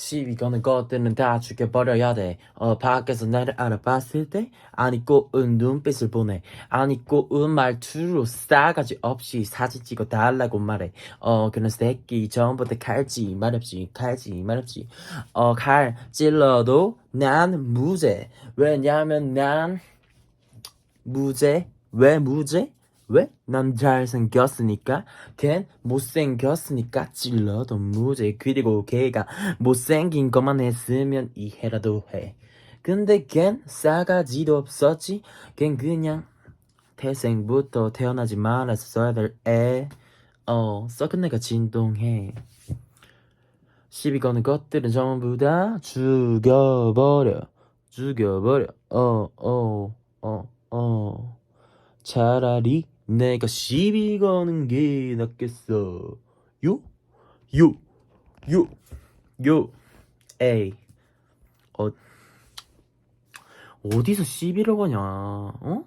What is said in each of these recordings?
시비 거는 것들은 다 죽여버려야 돼. 어, 밖에서 나를 알아봤을 때, 아니 꼬은 눈빛을 보내. 아니 꼬은 말투로 싸가지 없이 사진 찍어 달라고 말해. 어, 그런 새끼 전부터 칼지 말없지, 칼지 말없지. 어, 칼 찔러도 난 무죄. 왜냐면 난 무죄. 왜 무죄? 왜? 난 잘생겼으니까. 걘 못생겼으니까 찔러도 무죄 그리고 걔가 못생긴 것만 했으면 이해라도 해. 근데 걘 싸가지도 없었지. 걘 그냥 태생부터 태어나지 말았어야 될애어 썩은 내가 진동해. 시비 거는 것들은 전부 다 죽여버려. 죽여버려. 어어 어어. 차라리 내가 시비 거는 게 낫겠어. 요? 요? 요? 요? 에이. 어, 어디서 시비를 거냐, 어?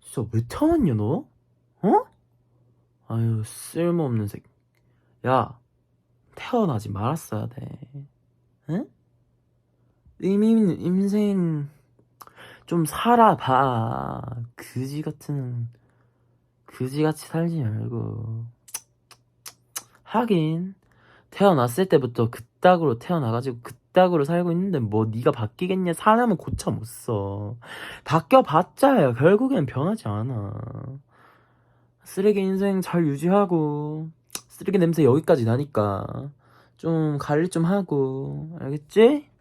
진짜 왜 태어났냐, 너? 어? 아유, 쓸모없는 새끼. 야, 태어나지 말았어야 돼. 응? 이미 인생 좀 살아봐. 그지 같은, 그지같이 살지 말고. 하긴, 태어났을 때부터 그따구로 태어나가지고 그따구로 살고 있는데 뭐 네가 바뀌겠냐? 사람은 고쳐 못 써. 바뀌어봤자 결국엔 변하지 않아. 쓰레기 인생 잘 유지하고, 쓰레기 냄새 여기까지 나니까, 좀 관리 좀 하고, 알겠지?